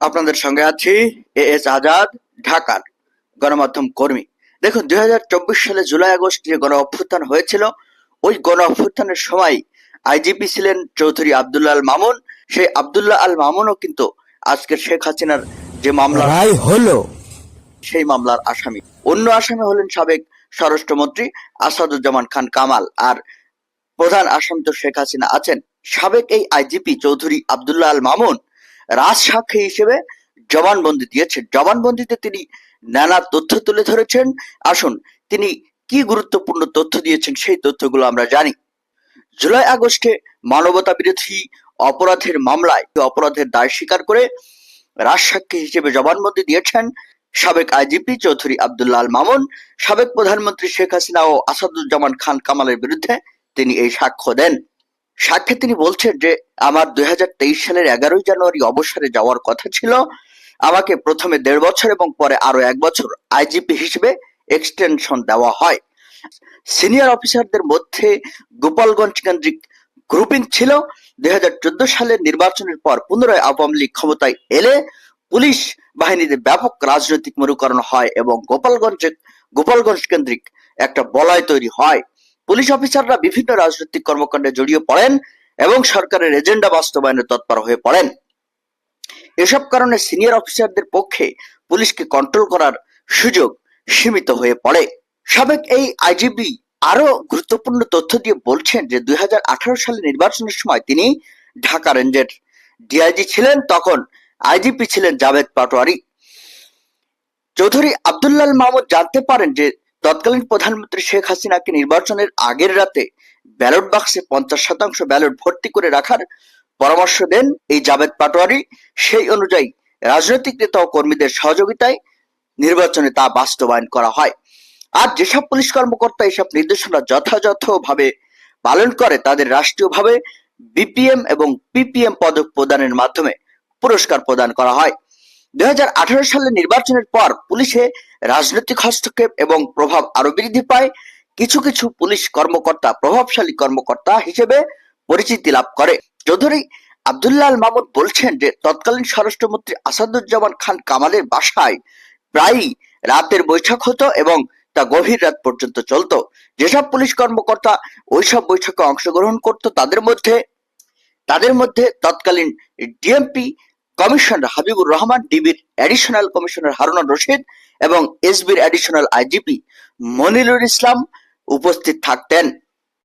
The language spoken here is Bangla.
আপনাদের সঙ্গে আছি এ এস আজাদ ঢাকার গণমাধ্যম কর্মী। দেখুন দুই হাজার চব্বিশ সালে জুলাই আগস্ট যে গণ অভ্যুত্থান হয়েছিল ওই গণ অভ্যুত্থানের সময় আইজিপি ছিলেন চৌধুরী আব্দুল্লাহ আল মামুন। সেই আব্দুল্লাহ আল মামুনও কিন্তু আজকের শেখ হাসিনার যে মামলা রায় হলো। সেই মামলার আসামি। অন্য আসামি হলেন সাবেক স্বরাষ্ট্রমন্ত্রী আসাদুজ্জামান খান কামাল আর প্রধান আসামি তো শেখ হাসিনা আছেন। সাবেক এই আইজিপি চৌধুরী আব্দুল্লাহ আল মামুন রাজসাক্ষী হিসেবে জবানবন্দি দিয়েছেন। জবানবন্দিতে তিনি নানা তথ্য তুলে ধরেছেন। আসুন, তিনি কি গুরুত্বপূর্ণ তথ্য দিয়েছেন সেই তথ্যগুলো আমরা জানি। জুলাই আগস্টে মানবতা বিরোধী অপরাধের মামলায় অপরাধের দায় স্বীকার করে রাজসাক্ষী হিসেবে জবানবন্দি দিয়েছেন সাবেক আইজিপি চৌধুরী আব্দুল্লাহ মামুন, সাবেক প্রধানমন্ত্রী শেখ হাসিনা ও আসাদুজ্জামান খান কামালের বিরুদ্ধে তিনি এই সাক্ষ্য দেন। সাক্ষ্যে তিনি বলছেন যে, আমার দুই সালের এগারোই জানুয়ারি অবসরে যাওয়ার কথা ছিল। আমাকে প্রথমে দেড় বছর এবং পরে আরও এক বছর আইজিপি হিসেবে এক্সটেনশন দেওয়া হয়। সিনিয়র অফিসারদের মধ্যে গোপালগঞ্জ কেন্দ্রিক গ্রুপিং ছিল। দুই সালের নির্বাচনের পর পুনরায় আওয়ামী লীগ ক্ষমতায় এলে পুলিশ বাহিনীতে ব্যাপক রাজনৈতিক মরুকরণ হয় এবং গোপালগঞ্জে গোপালগঞ্জ কেন্দ্রিক একটা বলয় তৈরি হয়। পুলিশ অফিসাররা বিভিন্ন রাজনৈতিক কর্মকাণ্ডে জড়িয়ে পড়েন এবং সরকারের এজেন্ডা বাস্তবায়নে তৎপর হয়ে পড়েন। এসব কারণে সিনিয়র অফিসারদের পক্ষে পুলিশকে কন্ট্রোল করার সুযোগ সীমিত হয়ে পড়ে। সাবেক এই আইজিবি আরও গুরুত্বপূর্ণ তথ্য দিয়ে বলছেন যে, দুই হাজার আঠারো সালে নির্বাচনের সময় তিনি ঢাকা রেঞ্জের ডিআইজি ছিলেন, তখন আইজিপি ছিলেন জাভেদ পাটোয়ারি। চৌধুরী আব্দুল্লাল মাহমুদ জানতে পারেন যে তৎকালীন প্রধানমন্ত্রী শেখ হাসিনাকে নির্বাচনের আগের রাতে ব্যালট বাক্সে পঞ্চাশ শতাংশ ব্যালট ভর্তি করে রাখার পরামর্শ দেন এই জাভেদ পাটোয়ারি। সেই অনুযায়ী রাজনৈতিক নেতা ও কর্মীদের সহযোগিতায় নির্বাচনে তা বাস্তবায়ন করা হয়। আর যেসব পুলিশ কর্মকর্তা এসব নির্দেশনা যথাযথভাবে পালন করে, তাদের রাষ্ট্রীয়ভাবে বিপিএম এবং পিপিএম পদক প্রদানের মাধ্যমে পুরস্কার প্রদান করা হয়। দুই সালে নির্বাচনের পর পুলিশে রাজনৈতিক হস্তক্ষেপ এবং প্রভাব আরও বৃদ্ধি পায়। কিছু কিছু পুলিশ কর্মকর্তা, প্রভাবশালী কর্মকর্তা হিসেবে পরিচিতি লাভ করে। চৌধুরী আব্দুল্লাহ মামুদ বলছেন যে, তৎকালীন স্বরাষ্ট্রমন্ত্রী আসাদুজ্জামান খান কামালের বাসায় প্রায়ই রাতের বৈঠক হতো এবং তা গভীর রাত পর্যন্ত চলতো। যেসব পুলিশ কর্মকর্তা ওইসব বৈঠকে অংশগ্রহণ করত, তাদের মধ্যে তাদের মধ্যে তৎকালীন ডিএমপি কমিশনার হাবিবুর রহমান, ডিবির অ্যাডিশনাল কমিশনার হারুন রশিদ এবং এসবির অ্যাডিশনাল আইজিপি মনিরুল ইসলাম উপস্থিত থাকতেন।